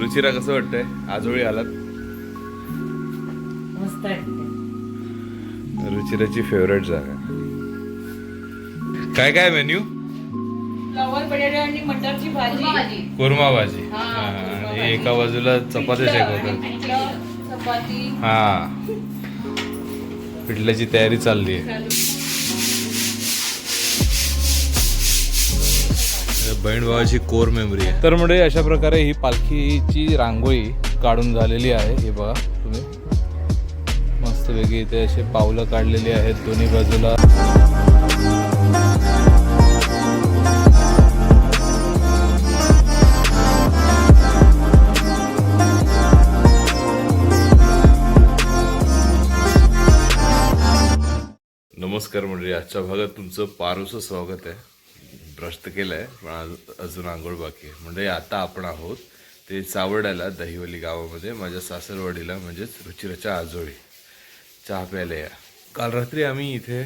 रुचिरा कसं वाटतंय? आजोळी आलात? मस्त रुचिराची फेवरेट जागा. काय काय मेन्यू आणि मटरची भाजी. कोरमा भाजी. हा. एका बाजूला चपाती. हा. पिठल्याची तयारी चालली आहे. बहीण भावाची कोर मेमरी आहे. तर म्हणजे अशा प्रकारे ही पालखीची रांगोळी काढून झालेली आहे. हे बघा तुम्ही. मस्त वेगळी इथे असे पावलं काढलेली आहेत दोन्ही बाजूला. नमस्कार मंडळी आजच्या भागात तुमचं पारूचं स्वागत आहे. ब्रश तर केलं आहे पण आज- अजून आंघोळ बाकी आहे. म्हणजे आता आपण आहोत ते चावड्याला दहिवली गावामध्ये माझ्या सासरवाडीला म्हणजेच रुचिराच्या आजोळी. चहा प्यायला या. काल रात्री आम्ही इथे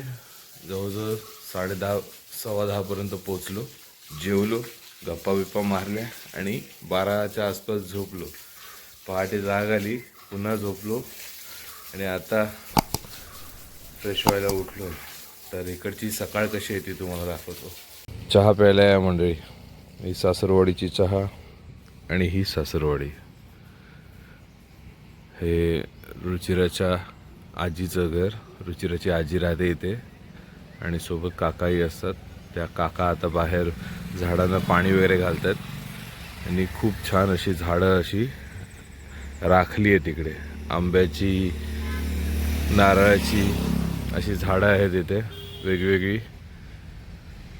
जवळजवळ साडे दहा सव्वा दहापर्यंत पोचलो जेवलो गप्पा बिप्पा मारल्या आणि बाराच्या आसपास झोपलो. पहाटे जाग आली पुन्हा झोपलो आणि आता फ्रेश व्हायला उठलो. तर इकडची सकाळ कशी आहे ती तुम्हाला दाखवतो. चहा प्यायला या मंडळी. ही सासरवाडीची चहा आणि ही सासरवाडी. हे रुचिराच्या आजीचं घर. रुचिराची आजी राहते इथे. आणि सोबत काकाही असतात. त्या काका आता बाहेर झाडांना पाणी वगैरे घालतात. आणि खूप छान अशी झाडं अशी राखली आहे तिकडे. आंब्याची नारळाची अशी झाडं आहेत इथे. वेगवेगळी.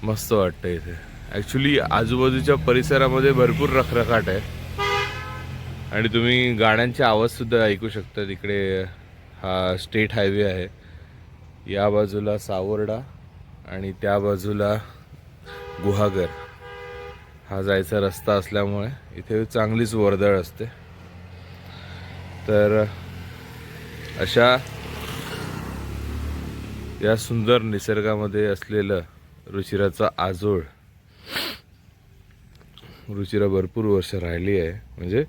मस्त वाटतं इथे. ॲक्च्युली आजूबाजूच्या परिसरामध्ये भरपूर रखरखाट आहे आणि तुम्ही गाड्यांचे आवाजसुद्धा ऐकू शकता. तिकडे हा स्टेट हायवे आहे. या बाजूला सावर्डा आणि त्या बाजूला गुहागर. हा जायचा रस्ता असल्यामुळे इथे चांगलीच वर्दळ असते. तर अशा या सुंदर निसर्गामध्ये असलेलं रुचिराचा आजोळ. रुचिरा भरपूर वर्ष राहिली आहे. म्हणजे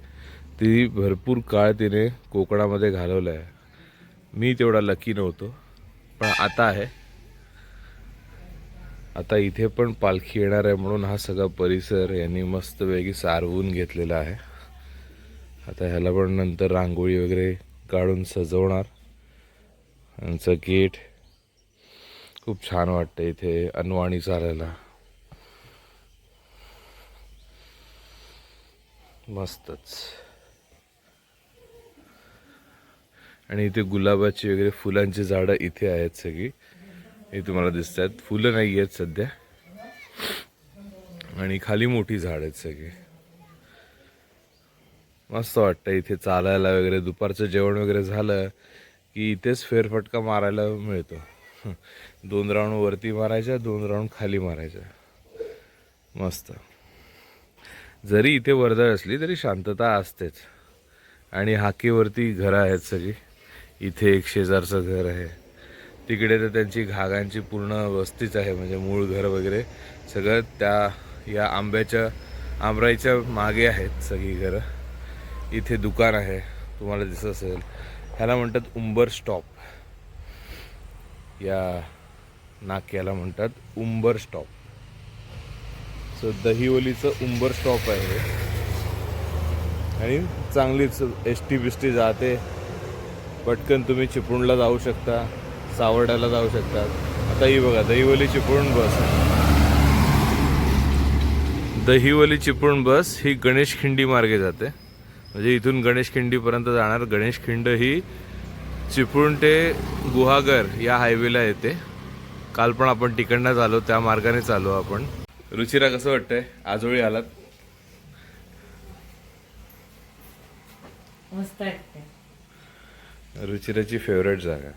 ती भरपूर काळ तिने कोकणामध्ये घालवला आहे मी तेवढा लकी नव्हतो. पण आता आहे. आता इथे पण पालखी येणार आहे म्हणून हा सगळा परिसर यांनी मस्त वेगळी सारवून घेतलेला आहे. आता ह्याला पण नंतर रांगोळी वगैरे काढून सजवणार. यांचं गेट खूप छान वाटतं इथे अनवाणी चालायला मस्तच. आणि इथे गुलाबाची वगैरे फुलांची झाडं इथे आहेत सगळी. हे तुम्हाला दिसत आहेत फुलं नाही आहेत सध्या. आणि खाली मोठी झाड आहेत सगळी. मस्त वाटतं इथे चालायला वगैरे. दुपारचं जेवण वगैरे झालं की इथेच फेरफटका मारायला मिळतो. दोन राऊंड वरती मारायच्या दोन राऊंड खाली मारायच्या. मस्त. जरी इथे वर्दळ असली तरी शांतता असतेच. आणि हाकीवरती घरं आहेत सगळी. इथे एक शेजारचं घर आहे. तिकडे तर त्यांची घागांची पूर्ण वस्तीच आहे म्हणजे मूळ घर वगैरे. सगळं त्या या आंब्याच्या आंबराईच्या मागे आहेत सगळी घरं. इथे दुकान आहे. तुम्हाला दिसत असेल. ह्याला म्हणतात उंबर स्टॉप. या नाक्याला म्हणतात उंबर स्टॉप. सो दहिवलीचं उंबर स्टॉप आहे. आणि चांगलीच एस टी बिस्टी जाते. पटकन तुम्ही चिपळूणला जाऊ शकता सावर्ड्याला जाऊ शकता. आता ही बघा दहिवली चिपळूण बस. दहिवली चिपळूण बस ही गणेश खिंडी मार्गे जाते. म्हणजे इथून गणेश खिंडीपर्यंत जाणार. गणेश खिंड ही चिपळूण ते गुहागर या हायवेला येते. काल पण आपण तिकडनं आलो त्या मार्गाने चालू आपण. रुचिरा कसं वाटतंय? आजोळी आलात? मस्त रुचिराची फेवरेट जागा.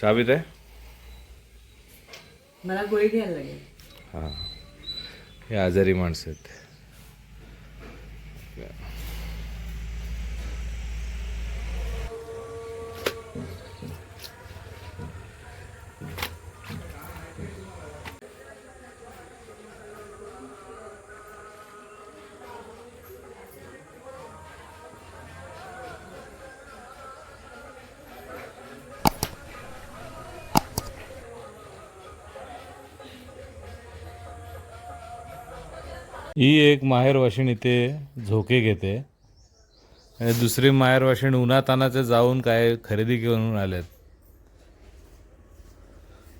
चहा पित आहे मला गोळी घ्यायला लागेल. हां. हे आजारी माणसं आहेत. ही एक माहेर वाशिणी ते झोके घेते. आणि दुसरी माहेर वाशिण उन्हातानाचे जाऊन काय खरेदी घेऊन आल्यात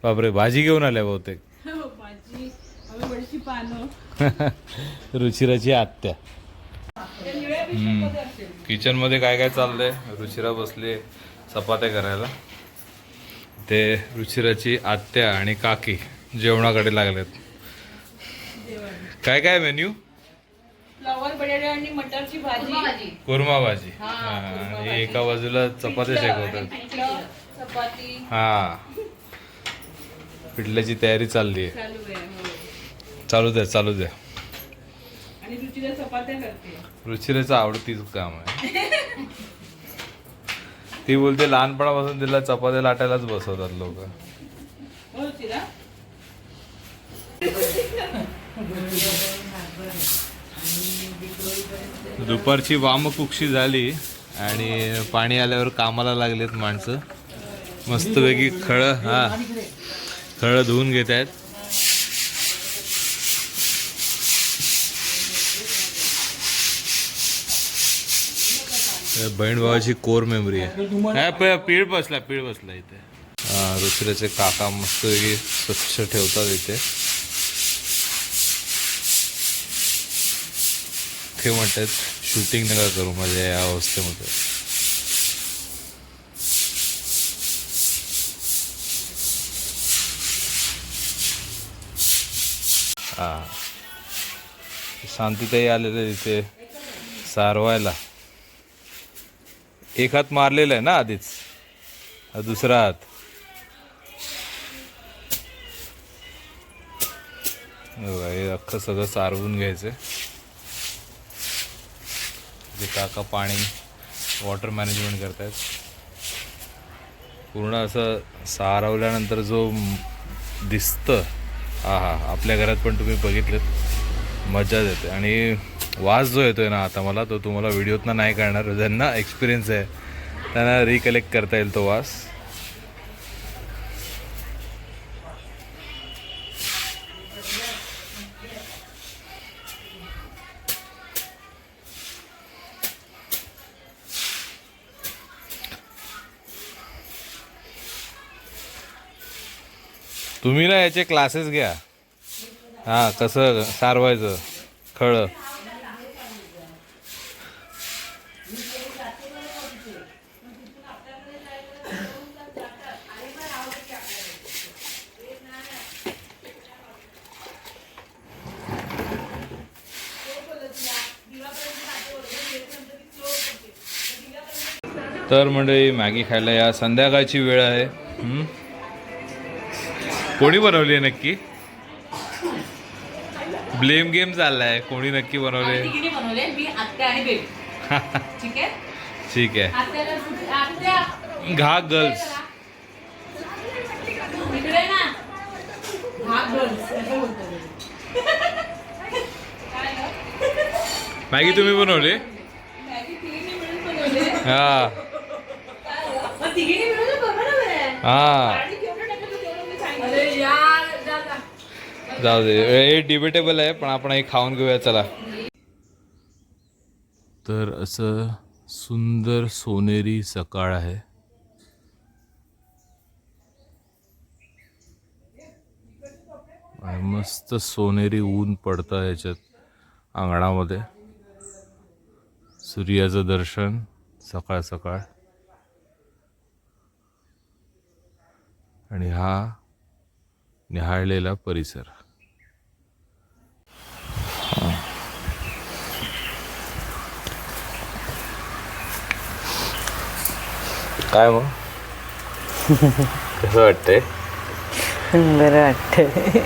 बापरे भाजी घेऊन आल्या बहुतेक. रुचिराची आत्या. किचनमध्ये काय काय चाललंय? रुचिरा बसली चपात्या करायला. ते रुचिराची आत्या आणि काकी जेवणाकडे लागलेत. काय काय मेन्यू? फ्लॉवर बटाटे आणि मटरची भाजी. कुर्मा भाजी हा, आणि एका बाजूला चपात्या शेकवतात. पिठलं, चपाती. हा. पिठल्याची तयारी चालली आहे. चालू आहे हो. चालू द्या चालू द्या. आणि रुचीला चपात्या करते. रुचिरेचं आवडतीच काम आहे. ती बोलते लहानपणापासून तिला चपात्या लाटायलाच बसवतात लोक. हो रुचिला. दुपारची वामकुक्षी झाली आणि पाणी आल्यावर कामाला लागलेत माणसं. मस्तपैकी खळ हा खळ धुवून घेत आहेत. बहीण भावाची कोर मेमरी आहे. पीळ बसला पीळ बसला इथे. दुसऱ्याचे काका मस्तपैकी स्वच्छ ठेवतात इथे. ते म्हणतात शूटिंग नका करू माझ्या या अवस्थेमध्ये. हा. शांतीताई आलेले तिथे सारवायला. एक हात मारलेला आहे ना आधीच. दुसरा हात हे अख्खं सगळं सारवून घ्यायचं जे काका पाणी वॉटर मॅनेजमेंट करतायत. पूर्ण असं सारवल्यानंतर जो दिसतं हा हा आपल्या घरात पण तुम्ही बघितलेत मजा येते आणि वास जो येतोय ना आता मला तो तुम्हाला व्हिडिओतनं नाही कळणार. ज्यांना एक्सपिरियन्स आहे त्यांना रिकलेक्ट करता येईल तो वास. तुम्ही ना याचे क्लासेस घ्या. हां कसं सारवायचं खळं. तर मंडळी मॅगी खायला या. संध्याकाळची वेळ आहे. कोणी बनवली आहे नक्की? ब्लेम गेम चाललाय कोणी नक्की बनवले ठीक आहे? घा गर्ल्स. मॅगी तुम्ही बनवली? हा. हा. जाऊ दे. हे डिबेटेबल आहे पण आपण हे खाऊन घेऊया चला. तर असं सुंदर सोनेरी सकाळ आहे. आणि मस्त सोनेरी ऊन पडतं याच्यात अंगणामध्ये. सूर्याचं दर्शन सकाळ सकाळ. आणि हा निहाळलेला परिसर. काय मग? कसं वाटतंय? बरं वाटतंय.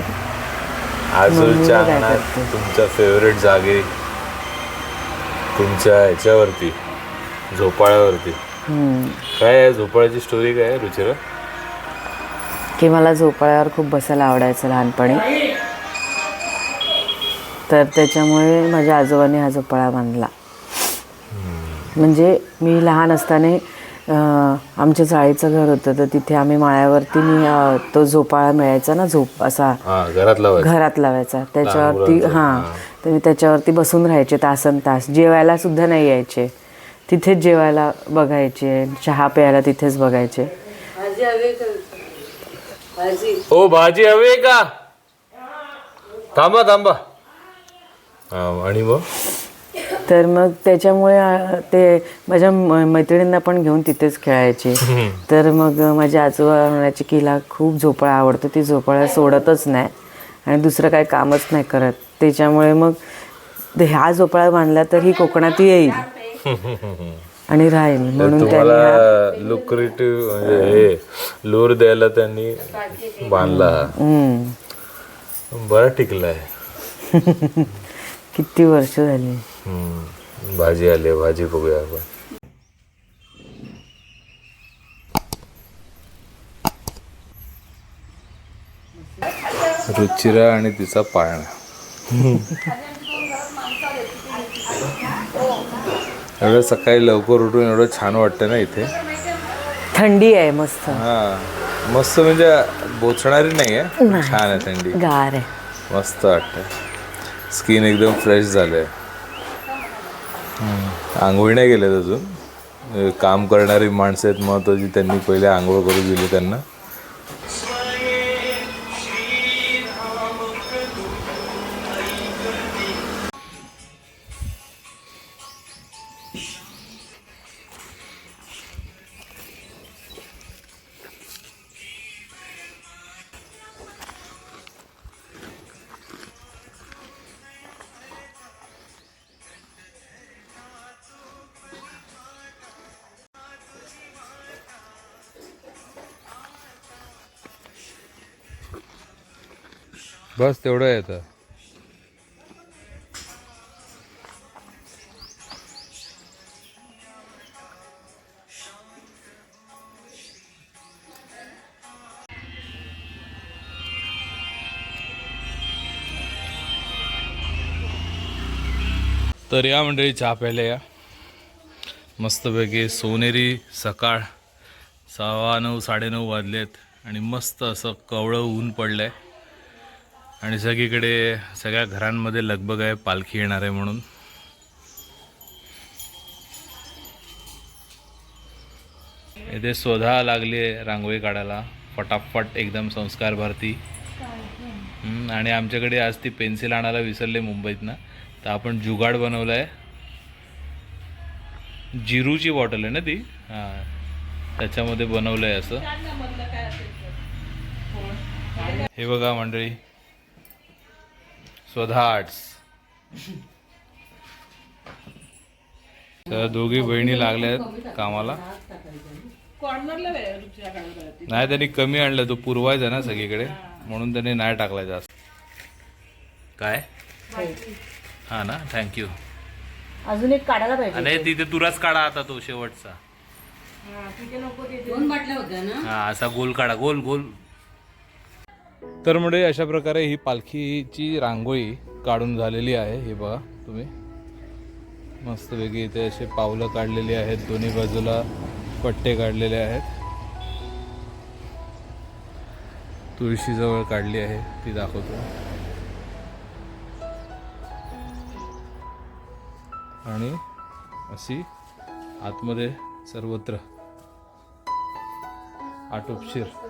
आजूच्या अंगणात? तुमच्या फेवरेट जागे तुमच्या ह्याच्यावरती झोपाळ्यावरती. काय आहे झोपाळ्याची स्टोरी काय आहे रुचिरा? की मला झोपाळ्यावर खूप बसायला आवडायचं लहानपणी. तर त्याच्यामुळे माझ्या आजोबांनी हा झोपाळा बांधला. म्हणजे मी लहान असताना आमच्या चाळीचं घर होतं तर तिथे आम्ही माळ्यावरती मी तो झोपाळा मिळायचा ना झोप असा हा घरात लावायचं. घरात लावायचा. त्याच्यावरती हां. तर मी त्याच्यावरती बसून राहायचे तासन तास. जेवायला सुद्धा नाही यायचे. तिथेच जेवायला बघायचे चहा प्यायला तिथेच बघायचे. ओ भाजी हवी का? थांबा थांबा. आणि मग? तर मग त्याच्यामुळे ते माझ्या मैत्रिणींना पण घेऊन तिथेच खेळायचे. तर मग माझे आजोबा म्हणायचे की हिला खूप झोपाळा आवडतो ती झोपाळा सोडतच नाही आणि दुसरं काही कामच नाही करत. त्याच्यामुळे मग ह्या झोपाळा बांधला तर ही कोकणात येईल. आणि राहील. म्हणून त्यांनी तुम्हाला लुक्रेटिव्ह म्हणजे हे लूर द्यायला त्यांनी बांधला. बरा टिकलाय. किती वर्ष झाली. भाजी आली भाजी बघूया आपण. रुचिरा आणि तिचा पाळणा. एवढं सकाळी लवकर उठून एवढं छान वाटतं ना इथे. थंडी आहे मस्त. हा. मस्त म्हणजे बोचणारी नाही. आहे छान आहे थंडी. गार आहे. मस्त वाटतं स्किन एकदम फ्रेश झालंय. आंघोळी नाही गेल्यात अजून. काम करणारी माणसं आहेत महत्त्वाची त्यांनी पहिले आंघोळ करू दिली त्यांना. बस तेवढं येतं तर या मंडळी चहा प्यायला या. मस्तपैकी सोनेरी सकाळ सव्वा नऊ साडेनऊ वाजलेत आणि मस्त असं कवळं ऊन पडलं आहे आणि सगळीकडे सगळ्या घरांमध्ये लगबग आहे पालखी येणार आहे म्हणून. इथे शोधा लागली आहे रांगोळी काढायला. फटाफट एकदम संस्कार भारती. आणि आमच्याकडे आज ती पेन्सिल आणायला विसरले मुंबईतनं. तर आपण जुगाड बनवलं आहे जिरूची बॉटल आहे ना ती? हां त्याच्यामध्ये बनवलं आहे असं. हे बघा मंडळी स्वधा आर्ट्स तर दोघी बहिणी लागल्या आहेत कामाला. कॉर्नरला रुचिरा काढत होती. नाही त्यांनी कमी आणलं. तो पुरवायचा ना सगळीकडे. म्हणून त्यांनी नाही टाकला जास्त. काय? हा ना? थँक्यू अजून एक काढायला पाहिजे आणि तिथे तुराच काढा आता तो शेवटचा. हा असा गोल काढा. गोल गोल. तर म्हणजे अशा प्रकारे ही पालखीची रांगोळी काढून झालेली आहे. हे बघा तुम्ही. मस्तपैकी इथे असे पावलं काढलेली आहेत. दोन्ही बाजूला पट्टे काढलेले आहेत. तुळशीजवळ काढली आहे. ती दाखवतो. आणि अशी आतमध्ये सर्वत्र आटोपशीर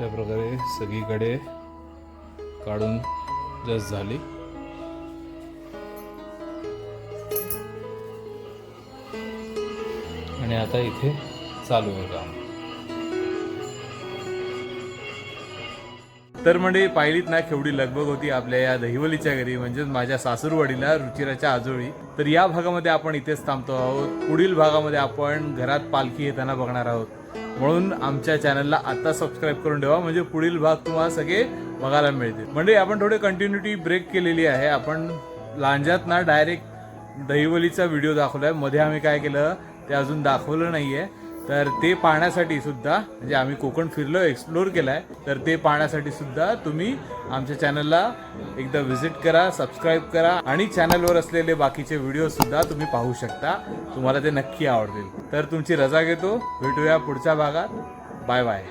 अशा प्रकारे सगळीकडे काढून जस झाली. आणि आता इथे चालू आहे काम. तर म्हणजे पाहिलीत ना केवढी लगबग होती आपल्या या दहिवलीच्या घरी म्हणजेच माझ्या सासूरवाडीला रुचिराच्या आजोळी. तर या भागामध्ये आपण इथेच थांबतो आहोत. पुढील भागामध्ये आपण घरात पालखी येताना बघणार आहोत. म्हणून आमच्या चॅनलला आता सबस्क्राईब करून ठेवा. म्हणजे पुढील भाग तुम्हाला सगळे बघायला मिळतील. म्हणजे आपण थोडे कंटिन्युटी ब्रेक केलेली आहे. आपण लांजात ना डायरेक्ट दहिवलीचा व्हिडिओ दाखवलाय. मध्ये आम्ही काय केलं? ते अजून दाखवलं नाही आहे तर ते पाहण्यासाठी सुद्धा म्हणजे आम्ही कोकण फिरलो एक्सप्लोर केलाय तर ते पाहण्यासाठी सुद्धा तुम्ही आमच्या चॅनलला एकदा व्हिजिट करा सबस्क्राईब करा आणि चॅनलवर असलेले बाकीचे व्हिडिओ सुद्धा तुम्ही पाहू शकता. तुम्हाला ते नक्की आवडतील तर तुमची रजा घेतो. भेटूया पुढच्या भागात. Bye bye